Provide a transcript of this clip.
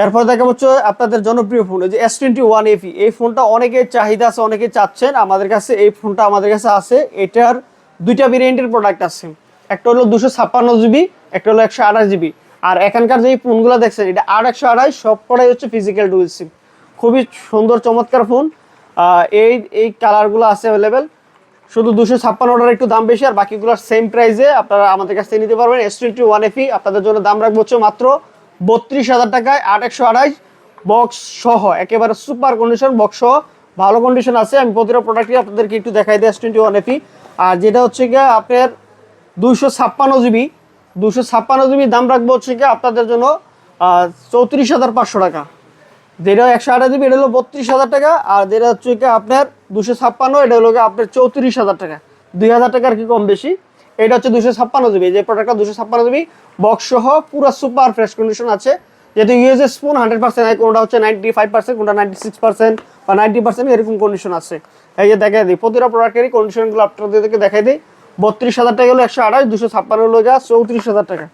এরপর দেখা হচ্ছে আপনাদের জনপ্রিয় ফোন যে এস টোয়েন্টি ওয়ান এফি এই ফোনটা অনেকের চাহিদা আছে, অনেকে চাচ্ছেন। আমাদের কাছে এই ফোনটা আমাদের কাছে আছে। এটার দুইটা ভেরিয়েন্টের প্রোডাক্ট আছে। একটা হলো দুশো ছাপ্পান্ন জিবি, একটা হলো একশো আঠাশ জিবি। আর এখানকার যে ফোনগুলো দেখছেন, এটা আট একশো আড়াই সব কটাই হচ্ছে ফিজিক্যাল ডুয়েল সিম খুবই সুন্দর, চমৎকার ফোন এই এই কালারগুলো আছে অ্যাভেলেবেল শুধু দুশো ছাপ্পান্নটার একটু দাম বেশি, আর বাকিগুলোর সেম প্রাইসে আপনারা আমাদের কাছ থেকে নিতে পারবেন এস টোয়েন্টি ওয়ান এফি আপনাদের জন্য দাম রাখব হচ্ছে মাত্র বত্রিশ হাজার টাকায় আট একশো আড়াইশ বক্স সহ, একেবারে সুপার কন্ডিশন বক্স সহ, ভালো কন্ডিশন আছে। আমি প্রতিটা প্রোডাক্টই আপনাদেরকে একটু দেখাই দিই এস টোয়েন্টি ওয়ান এফি আর যেটা হচ্ছে গিয়ে আপনার দুইশো ছাপ্পান্ন জিবি দুশো ছাপ্পান্ন জিবি দাম রাখব হচ্ছে গিয়ে আপনাদের জন্য চৌত্রিশ হাজার পাঁচশো টাকা। যেটা একশো আঠাশ জিবি, এটা হলো বত্রিশ হাজার টাকা। আর যেটা হচ্ছে কি আপনার দুশো ছাপ্পান্ন, এটা হলো গিয়ে আপনার চৌত্রিশ হাজার টাকা। দুই হাজার টাকার কি কম বেশি? এটা হচ্ছে দুশো ছাপ্পান্ন জিবি। যে প্রোডাক্টটা দুশো ছাপ্পান্ন জিবি। বক্স সহ পুরো সুপার ফ্রেশ কন্ডিশন আছে। যেহেতু ইউএসএ স্পুন হান্ড্রেড পার্সেন্ট কোনটা হচ্ছে নাইনটি ফাইভ পার্সেন্ট কোনটা নাইনটি সিক্স পার্সেন্ট বা নাইনটি পার্সেন্ট এরকম কন্ডিশন আছে। এই যে দেখাই দিই, প্রতিটা প্রোডাক্টেরই কন্ডিশনগুলো আপনাদেরকে দেখাই দিই। বত্রিশ হাজার টাকা হলো একশো আঠাশ দুশো ছাপ্পান্ন হলো যা চৌত্রিশ হাজার টাকা।